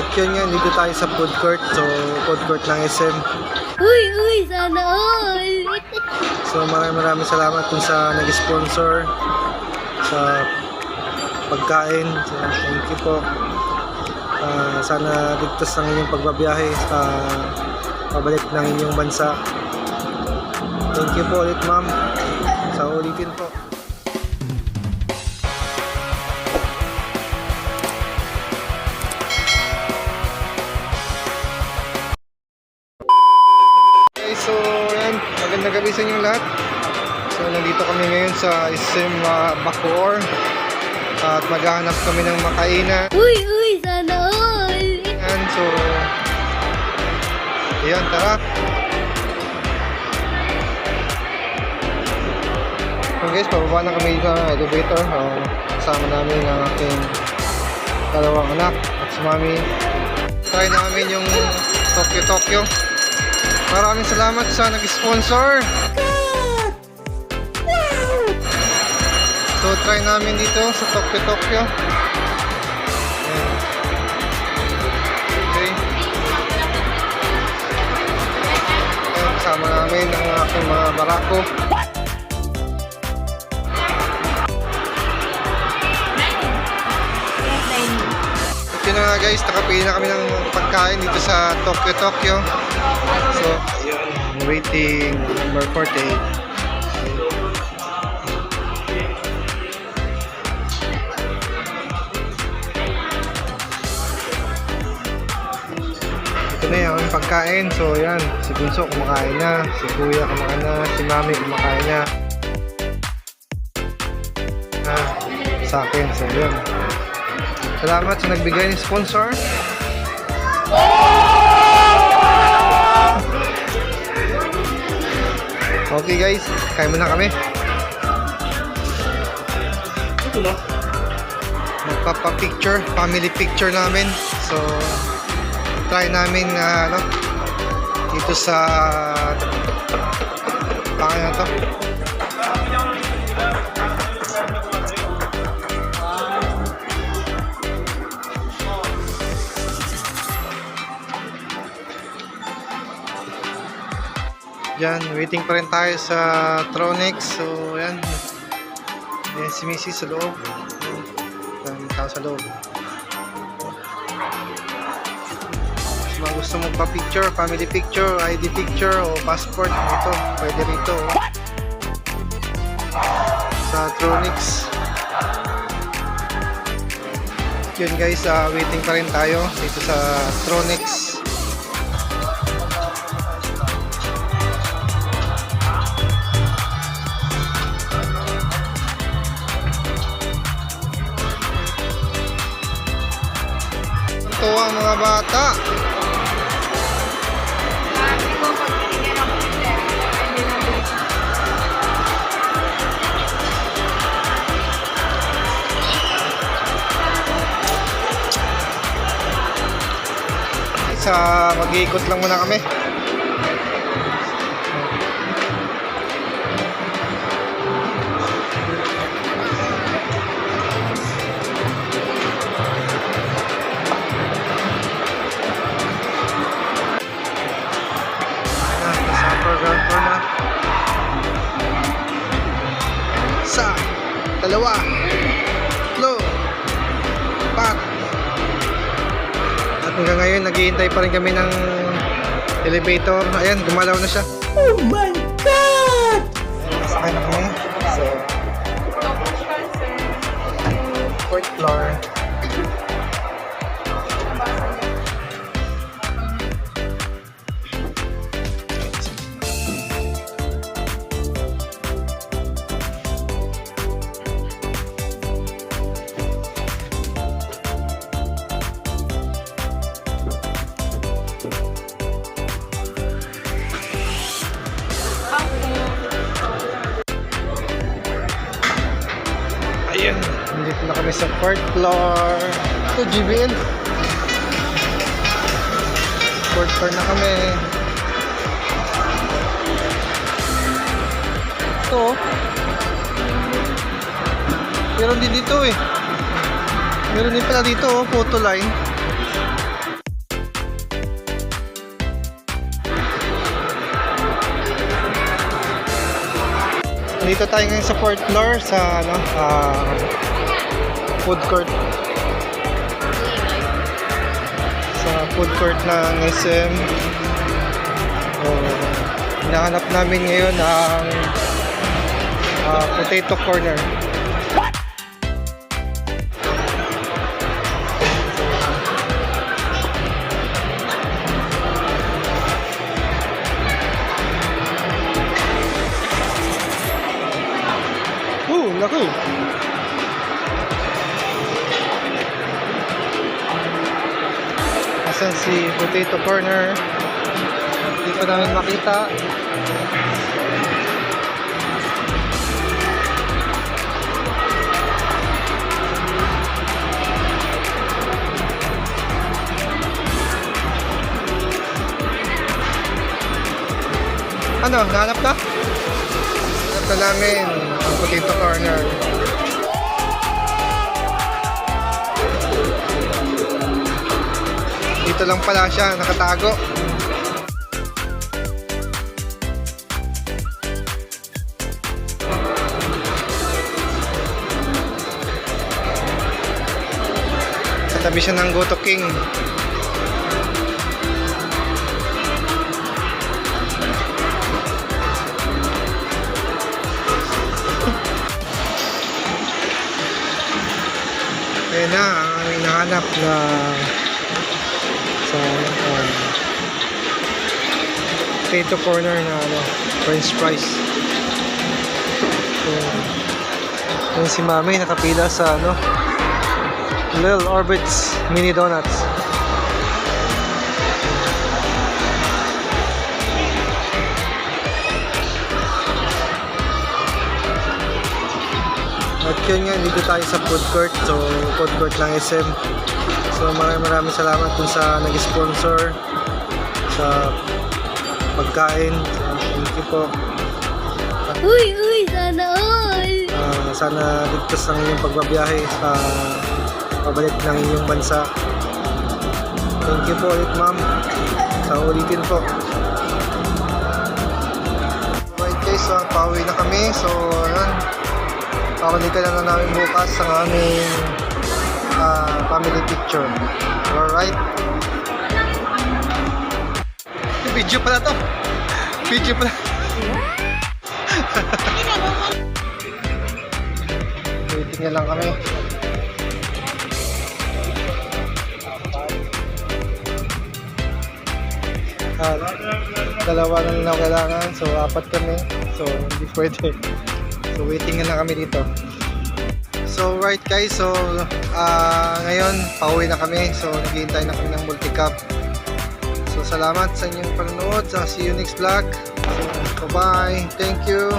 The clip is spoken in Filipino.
At yun nga, dito tayo sa food court. So, food court ng SM. Uy, uy, sana all. So, maraming maraming salamat kung sa nag-sponsor sa pagkain. So, thank you po. Ah, sana ligtas ang inyong pagbabiyahe sa pabalik ng inyong bansa. Thank you po ulit ma'am. Sa ulitin po. So yan, magandang gabi sa inyong lahat. So nandito kami ngayon sa SM uh, Bacoor at maghahanap kami ng makainan. Uy, uy, sana all. Yan, so Ayan, tara. So guys, pababa na kami sa elevator. Uh, kasama namin ang aking dalawang anak at si mami. Try namin yung Tokyo Tokyo. Maraming salamat sa nag-sponsor. So try namin dito sa Tokyo Tokyo. Okay. Ayan, kasama namin ang aking mga barako. Ito na nga guys, nakapili na kami ng pagkain dito sa Tokyo Tokyo. So, ayun, waiting number 48. Ito na yung aming pagkain. So, yan. Si Bunso kumakain na. Si Kuya kumakain na. Si Mami kumakain na. Ah, sa akin. So, yun. Salamat sa nagbigay ng sponsor. Okay guys, kain muna kami. Magpapa-picture, family picture namin. So, try namin uh, ano, dito sa pangalan na to. Yan, waiting pa rin tayo sa Tronex. So, yan. Yan si Missy sa loob. Yan, tao sa loob. Sa mga gusto magpa-picture, family picture, ID picture, o passport, ito, pwede rito. Sa Tronex. Yun guys, ah, waiting pa rin tayo dito sa Tronex. Ito ang mga bata. Sa mag-iikot lang muna kami. At hanggang ngayon, naghihintay pa rin kami ng elevator. Ayan, gumalaw na siya. Oh my God! Sakay na kami. So, fourth floor. kami sa fourth floor. Ito, GBL. Fourth floor na kami. Ito. Oh. Meron din dito eh. Meron din pala dito oh, photo line. Dito tayo ngayon sa fourth floor sa ano, uh, food court. Sa food court ng SM. So, hinahanap namin ngayon ang ah, potato corner. Oh, laki. Si Potato Corner? Hindi ko namin makita. Ano, nahanap na? Hanap na namin Dito lang pala siya, nakatago. Sa tabi siya ng Goto King. Ayan na, ang hinahanap na sa um, potato corner na ano, french fries. So, yung si Mami nakapila sa ano, Lil Orbits Mini Donuts. At yun nga, dito tayo sa food court. So, food court ng SM. So, maraming maraming salamat dun sa nag-sponsor sa pagkain. Thank you po. Uy, uy, sana all. Ah, sana ligtas ang inyong pagbabiyahe sa pabalik ng inyong bansa. Thank you po ulit ma'am. Sa ulitin po. Right guys, so pauwi na kami. So, ayun. Pabalikan na lang namin bukas ang aming ah, family picture. Alright? Video pala to. Video pala. Waiting na lang kami. At dalawa na lang kailangan. So, apat kami. So, hindi pwede. So, waiting lang kami dito. So, right guys. So, ah ngayon, pauwi na kami. So, naghihintay na kami ng multi-cup. So, salamat sa inyong panonood. So, see you next vlog. So, bye-bye. Thank you.